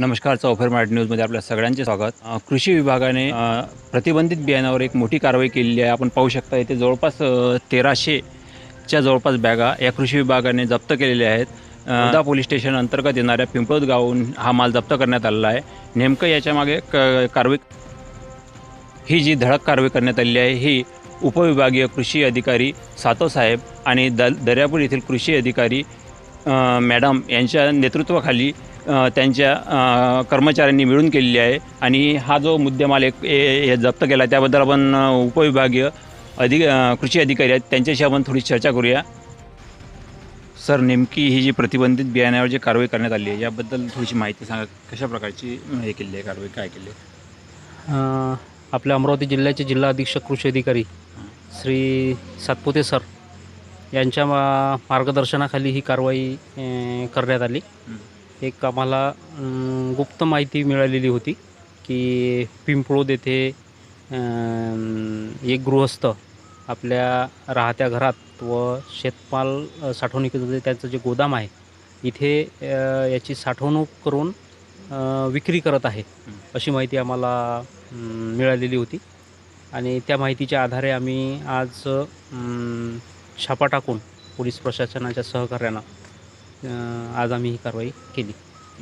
नमस्कार चौफेर मराठी न्यूजमध्ये आपल्या सगळ्यांचे स्वागत. कृषी विभागाने प्रतिबंधित बियाणावर एक मोठी कारवाई केलेली आहे. आपण पाहू शकता इथे जवळपास तेराशेच्या जवळपास बॅगा या कृषी विभागाने जप्त केलेल्या आहेत. अ, पोलीस स्टेशन अंतर्गत येणाऱ्या पिंपळद गावून हा माल जप्त करण्यात आलेला आहे. नेमकं याच्यामागे क कारवाई ही जी धडक कारवाई करण्यात आलेली आहे ही उपविभागीय कृषी अधिकारी सातो साहेब आणि द दर्यापूर येथील कृषी अधिकारी मॅडम यांच्या नेतृत्वाखाली त्यांच्या कर्मचाऱ्यांनी मिळून केलेली आहे. आणि हा जो मुद्देमाल एक ए- हे जप्त केला त्याबद्दल आपण उपविभागीय अधिक कृषी अधिकारी आहेत त्यांच्याशी आपण थोडी चर्चा करूया. सर नेमकी ही जी प्रतिबंधित बियाण्यावर जी कारवाई करण्यात आली आहे याबद्दल थोडीशी माहिती सांगा. कशा प्रकारची हे केली आहे कारवाई काय केली आहे? आपल्या अमरावती जिल्ह्याचे जिल्हा अधीक्षक कृषी अधिकारी श्री सातपुते सर यांच्या मा मार्गदर्शनाखाली ही कारवाई अ, करण्यात आली. एक आम्हाला गुप्त माहिती मिळालेली होती की पिंपळोद येथे एक गृहस्थ आपल्या राहत्या घरात व शेतमाल अ, साठवणुकीचं त्यांचं जे गोदाम आहे इथे अ, याची साठवणूक करून अ, विक्री करत आहे हं. अशी माहिती आम्हाला मिळालेली होती आणि त्या माहितीच्या आधारे आम्ही आज छापा टाकून पोलीस प्रशासनाच्या सहकार्यानं आज आम्ही ही कारवाई केली.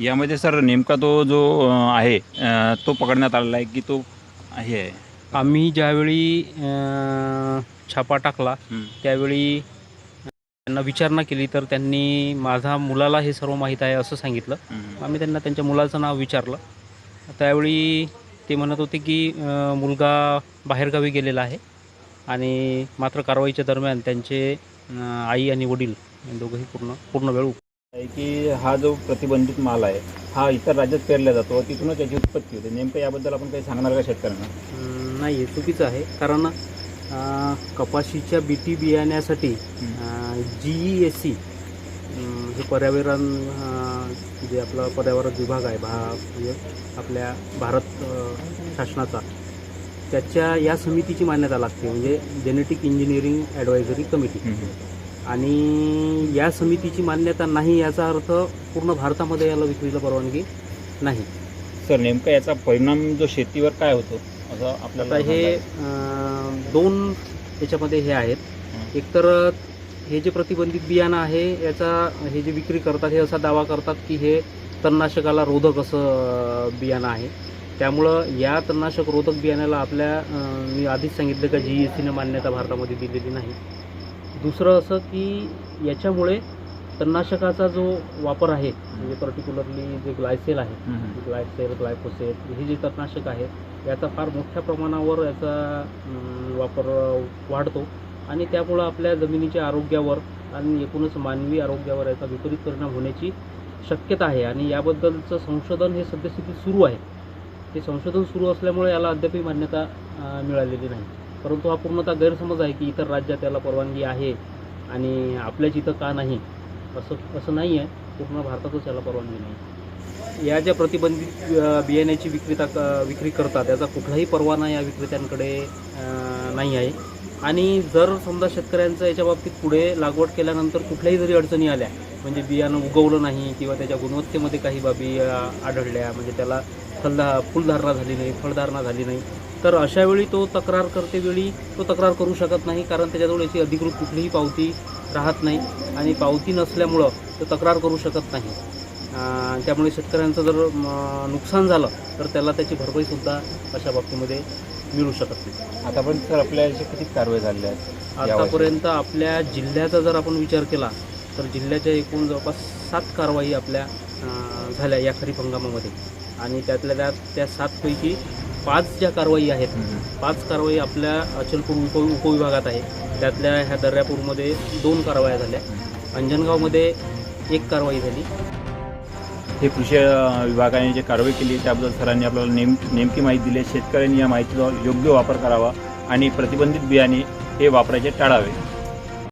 यामध्ये सर नेमका तो जो आहे तो पकडण्यात आलेला आहे की तो हे आहे? आम्ही ज्यावेळी छापा टाकला त्यावेळी त्यांना विचारणा केली तर त्यांनी माझा मुलाला हे सर्व माहीत आहे असं सांगितलं. आम्ही त्यांना त्यांच्या मुलाचं नाव विचारलं. त्यावेळी ते म्हणत होते की मुलगा बाहेरगावी गेलेला आहे. आणि मात्र कारवाईच्या दरम्यान त्यांचे आई आणि वडील दोघंही पूर्ण पूर्ण वेळ आहे की हा जो प्रतिबंधित माल आहे हा इतर राज्यात पेरला जातो तिथूनच त्याची उत्पत्ती होते. नेमकं याबद्दल आपण काही सांगणार का शेतकऱ्यांना? नाही हे चुकीचं आहे. कारण कपाशीच्या बीटी बियाण्यासाठी जी ई एस सी हे पर्यावरण जे आपला पर्यावरण विभाग आहे भा म्हणजे आपल्या भारत शासनाचा त्याच्या या समितीची मान्यता लागते म्हणजे जेनेटिक इंजिनिअरिंग ॲडवायझरी कमिटी आणि या समितीची मान्यता नाही याचा अर्थ पूर्ण भारतामध्ये याला विक्रीला परवानगी नाही. सर नेमका याचा परिणाम जो शेतीवर काय होतो? असं आपल्याला आता हे दोन याच्यामध्ये हे आहेत. एकतर हे जे प्रतिबंधित बियाणं आहे याचा हे जे विक्री करतात हे असा दावा करतात की हे तणनाशकाला रोधक असं बियाणं आहे. त्यामुळं या तणनाशक रोधक बियाण्याला आपल्या मी आधीच सांगितलं का जी एस सीनं मान्यता भारतामध्ये दिलेली नाही. दुसरं असं की याच्यामुळे तणनाशकाचा जो वापर आहे म्हणजे पर्टिक्युलरली जे ग्लायसेल आहे. ग्लायसेल ग्लायफोसेट हे जे तणनाशक आहे याचा फार मोठ्या प्रमाणावर याचा वापर वाढतो. आणि त्यामुळं आपल्या जमिनीच्या आरोग्यावर आणि एकूणच मानवी आरोग्यावर याचा विपरीत परिणाम होण्याची शक्यता आहे. आणि याबद्दलचं संशोधन हे सद्यस्थितीत सुरू आहे. हे संशोधन सुरू असल्यामुळे याला अद्यापही मान्यता मिळालेली नाही. परंतु हा पूर्णतः गैरसमज आहे की इतर राज्यात याला परवानगी आहे आणि आपल्याच इथं का नाही असं असं नाही आहे पूर्ण भारतातच याला परवानगी नाही. या ज्या प्रतिबंधित बियाण्याची विक्रेता क- विक्री करतात याचा कुठलाही परवाना या विक्रेत्यांकडे नाही आहे. आणि जर समजा शेतकऱ्यांचं याच्या बाबतीत पुढे लागवड केल्यानंतर कुठल्याही जरी अडचणी आल्या म्हणजे बियाणं उगवलं नाही किंवा त्याच्या गुणवत्तेमध्ये काही बाबी आढळल्या म्हणजे त्याला फलधा फुलधारणा झाली नाही फळधारणा झाली नाही. तर अशा वेळी तो तक्रार करतेवेळी तो तक्रार करू शकत नाही कारण त्याच्याजवळ याची अधिकृत कुठलीही पावती राहत नाही आणि पावती नसल्यामुळं तो तक्रार करू शकत नाही. त्यामुळे शेतकऱ्यांचं जर नुकसान झालं तर त्याला त्याची भरपाईसुद्धा अशा बाबतीमध्ये मिळू शकत नाही. आतापर्यंत सर आपल्या याची किती कारवाई झालेल्या आहेत? आतापर्यंत आपल्या जिल्ह्याचा जर आपण विचार केला तर जिल्ह्याच्या एकूण जवळपास सात कारवाई आपल्या झाल्या या खरीप हंगामामध्ये. आणि त्यातल्या त्या त्या सातपैकी पाच ज्या कारवाई आहेत. पाच कारवाई आपल्या अचलपूर उप उपविभागात आहे. त्यातल्या ह्या दर्यापूरमध्ये दोन कारवाया झाल्या. अंजनगावमध्ये एक कारवाई झाली. हे कृषी विभागाने जे कारवाई केली त्याबद्दल सरांनी आपल्याला नेम नेमकी माहिती दिली आहे. शेतकऱ्यांनी या माहितीचा योग्य वापर करावा आणि प्रतिबंधित बियाणे हे वापरायचे टाळावे.